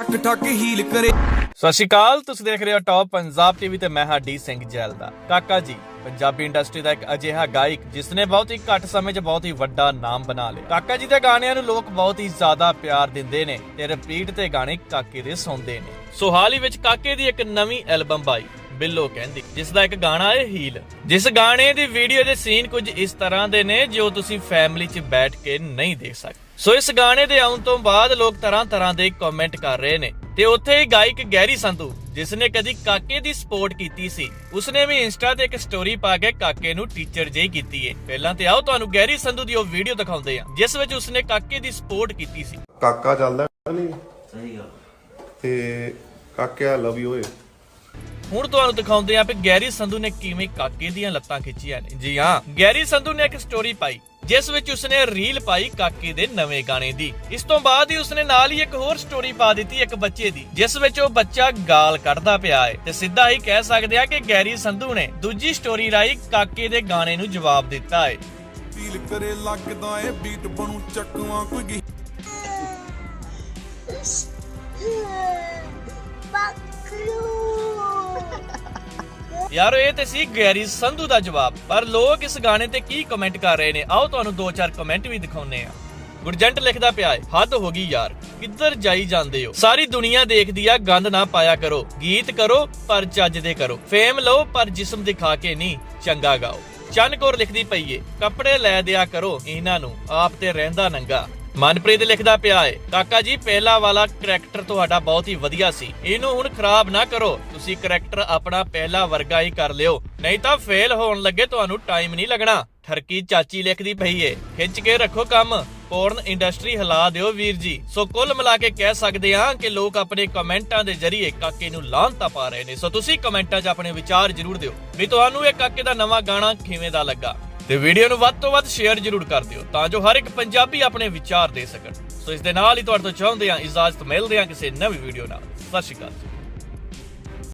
ਠੱਕ ਠੱਕ heel ਕਰੇ। ਸਤਿ ਸ਼੍ਰੀ ਅਕਾਲ, ਤੁਸੀਂ ਦੇਖ ਰਹੇ ਹੋ ਟੌਪ ਪੰਜਾਬ ਟੀਵੀ ਤੇ ਮੈਂ ਹਾਂ ਡੀ ਸਿੰਘ ਜੈਲ ਦਾ। ਕਾਕਾ ਜੀ, ਪੰਜਾਬੀ ਇੰਡਸਟਰੀ ਦਾ ਇੱਕ ਅਜਿਹਾ ਗਾਇਕ ਜਿਸ ਨੇ ਬਹੁਤ ਹੀ ਘੱਟ ਸਮੇਂ 'ਚ ਬਹੁਤ ਹੀ ਵੱਡਾ ਨਾਮ ਬਣਾ ਲਿਆ। ਕਾਕਾ ਜੀ ਦੇ ਗਾਣਿਆਂ ਨੂੰ ਲੋਕ ਬਹੁਤ ਹੀ ਜ਼ਿਆਦਾ ਪਿਆਰ ਦਿੰਦੇ ਨੇ ਤੇ ਰਿਪੀਟ ਤੇ ਗਾਣੇ ਕਾਕੇ ਦੇ ਸੁਣਦੇ ਨੇ। ਸੋ ਹਾਲ ਹੀ ਵਿੱਚ ਕਾਕੇ ਦੀ ਇੱਕ ਨਵੀਂ ਐਲਬਮ ਆਈ, ਬਿੱਲੋ ਕਹਿੰਦੀ, ਜਿਸ ਦਾ ਇੱਕ ਗਾਣਾ ਹੈ ਹੀਲ। ਜਿਸ ਗਾਣੇ ਦੀ ਵੀਡੀਓ ਦੇ ਸੀਨ ਕੁਝ ਇਸ ਤਰ੍ਹਾਂ ਦੇ ਨੇ ਜੋ ਤੁਸੀਂ ਫੈਮਿਲੀ 'ਚ ਬੈਠ ਕੇ ਨਹੀਂ ਦੇਖ ਸਕਦੇ। ਸੋ ਇਸ ਗਾਣੇ ਦੇ ਆਉਣ ਤੋਂ ਬਾਅਦ ਲੋਕ ਤਰ੍ਹਾਂ ਤਰ੍ਹਾਂ ਦੇ ਕਮੈਂਟ ਕਰ ਰਹੇ ਨੇ। ਤੇ ਉੱਥੇ ਹੀ ਗਾਇਕ ਗੈਰੀ ਸੰਧੂ ਜਿਸ ਨੇ ਕਦੀ ਕਾਕੇ ਦੀ ਸਪੋਰਟ ਕੀਤੀ ਸੀ ਉਸਨੇ ਵੀ ਇੰਸਟਾ ਤੇ ਇੱਕ ਸਟੋਰੀ ਪਾ ਕੇ ਕਾਕੇ ਨੂੰ ਟੀਚਰ ਜਿਹੀ ਕੀਤੀ ਏ। ਪਹਿਲਾਂ ਤੇ ਆਓ ਤੁਹਾਨੂੰ ਗੈਰੀ ਸੰਧੂ ਦੀ ਉਹ ਵੀਡੀਓ ਦਿਖਾਉਂਦੇ ਆ ਜਿਸ ਵਿੱਚ ਉਸਨੇ ਕਾਕੇ ਦੀ ਸਪੋਰਟ ਕੀਤੀ ਸੀ। ਕਾਕਾ ਚੱਲਦਾ ਨਹੀਂ? ਸਹੀ ਗੱਲ। ਤੇ ਕਾਕਿਆ ਲਵ ਯੂ ਏ। ਹੁਣ ਤੁਹਾਨੂੰ ਦਿਖਾਉਂਦੇ ਆ ਕਿ ਗੈਰੀ ਸੰਧੂ ਨੇ ਕਿਵੇਂ ਕਾਕੇ ਦੀਆਂ ਲੱਤਾਂ ਖਿੱਚੀਆਂ ਨੇ। ਜੀ ਹਾਂ ਗੈਰੀ ਸੰਧੂ ਨੇ ਇੱਕ ਸਟੋਰੀ ਪਾਈ। ਜਿਸ ਵਿੱਚ ਉਸਨੇ ਰੀਲ ਪਾਈ ਕਾਕੇ ਦੇ ਨਵੇਂ ਗਾਣੇ ਦੀ। ਇਸ ਤੋਂ ਬਾਅਦ ਹੀ ਉਸਨੇ ਨਾਲ ਹੀ ਇੱਕ ਹੋਰ ਸਟੋਰੀ ਪਾ ਦਿੱਤੀ ਇੱਕ ਬੱਚੇ ਦੀ ਜਿਸ ਵਿੱਚ ਉਹ ਬੱਚਾ ਗਾਲ ਕੱਢਦਾ ਪਿਆ ਹੈ ਤੇ ਸਿੱਧਾ ਹੀ ਕਹਿ ਸਕਦੇ ਆ ਕਿ ਗੈਰੀ ਸੰਧੂ ਨੇ ਦੂਜੀ ਸਟੋਰੀ ਰਾਈ ਕਾਕੇ ਦੇ ਗਾਣੇ ਨੂੰ ਜਵਾਬ ਦਿੱਤਾ ਹੈ। ਫੀਲ ਕਰੇ ਲੱਗਦਾ ਏ ਬੀਟ ਬਣੂ ਚੱਕਵਾਂ ਕੋਈ ਯਾਰ, ਇਹ ਤੇ ਸੀ ਗੈਰੀ ਸੰਧੂ ਦਾ ਜਵਾਬ, ਪਰ ਲੋਕ ਇਸ ਗਾਣੇ ਤੇ ਕੀ ਕਮੈਂਟ ਕਰ ਰਹੇ ਨੇ? ਆਓ ਤੁਹਾਨੂੰ ਦੋ ਚਾਰ ਕਮੈਂਟ ਵੀ ਦਿਖਾਉਨੇ ਆ ਗੁਰਜੰਟ ਲਿਖਦਾ ਪਿਆ ਹੈ, ਹੱਦ ਹੋ ਗਈ ਯਾਰ, ਕਿੱਧਰ ਜਾਈ ਜਾਂਦੇ ਹੋ? ਸਾਰੀ ਦੁਨੀਆ ਦੇਖਦੀ ਆ, ਗੰਦ ਨਾ ਪਾਇਆ ਕਰੋ, ਗੀਤ ਕਰੋ, ਪਰ ਚੱਜ ਦੇ ਕਰੋ। ਫੇਮ ਲਓ, ਪਰ ਜਿਸਮ ਦਿਖਾ ਕੇ ਨਹੀਂ, ਚੰਗਾ ਗਾਓ। ਚੰਨਕੌਰ ਲਿਖਦੀ ਪਈ ਏ, ਕੱਪੜੇ ਲੈ ਦਿਆ ਕਰੋ, ਇਹਨਾਂ ਨੂੰ, ਆਪ ਤੇ ਰਹਿੰਦਾ ਨੰਗਾ। ਮਨਪ੍ਰੀਤ ਲਿਖਦਾ ਪਿਆ ਏ ਕਾਕਾ ਜੀ, ਪਹਿਲਾ ਵਾਲਾ ਕਰੈਕਟਰ ਤੁਹਾਡਾ ਬਹੁਤ ਹੀ ਵਧੀਆ ਸੀ। ਇਹਨੂੰ ਹੁਣ ਖਰਾਬ ਨਾ ਕਰੋ। ਤੁਸੀਂ ਕਰੈਕਟਰ ਆਪਣਾ ਪਹਿਲਾ ਵਰਗਾ ਹੀ ਕਰ ਲਿਓ। ਨਹੀਂ ਤਾਂ ਫੇਲ ਹੋਣ ਲੱਗੇ, ਤੁਹਾਨੂੰ ਟਾਈਮ ਨਹੀਂ ਲੱਗਣਾ। ਠਰਕੀ ਚਾਚੀ ਲਿਖਦੀ ਪਈ ਏ ਖਿੱਚ ਕੇ ਰੱਖੋ ਕੰਮ। ਪੋਰਨ ਇੰਡਸਟਰੀ ਹਿਲਾ ਦਿਓ ਵੀਰ ਜੀ। ਸੋ ਕੁੱਲ ਮਿਲਾ ਕੇ ਕਹਿ ਸਕਦੇ ਹਾਂ ਕਿ ਲੋਕ ਆਪਣੇ ਕਮੈਂਟਾਂ ਦੇ ਜ਼ਰੀਏ ਕਾਕੇ ਨੂੰ ਲਾਂਤਾ ਪਾ ਰਹੇ ਨੇ। ਸੋ ਤੁਸੀਂ ਕਮੈਂਟਾਂ 'ਚ ਆਪਣੇ ਵਿਚਾਰ ਜ਼ਰੂਰ ਦਿਓ ਵੀ ਤੁਹਾਨੂੰ ਇਹ ਕਾਕੇ ਦਾ ਨਵਾਂ ਗਾਣਾ ਕਿਵੇਂ ਦਾ ਲੱਗਾ? ਤੇ ਵੀਡੀਓ ਨੂੰ ਵੱਧ ਤੋਂ ਵੱਧ ਸ਼ੇਅਰ ਜ਼ਰੂਰ ਕਰ ਦਿਓ, ਤਾਂ ਜੋ ਹਰ ਇੱਕ ਪੰਜਾਬੀ ਆਪਣੇ ਵਿਚਾਰ ਦੇ ਸਕਣ। ਸੋ ਇਸ ਦੇ ਨਾਲ ਹੀ ਤੁਹਾਡੇ ਤੋਂ ਚਾਹੁੰਦੇ ਹਾਂ, ਇਜਾਜ਼ਤ ਮਿਲਦੇ ਹਾਂ ਕਿਸੇ ਨਵੀਂ ਵੀਡੀਓ ਨਾਲ। ਸਤਿ ਸ਼੍ਰੀ ਅਕਾਲ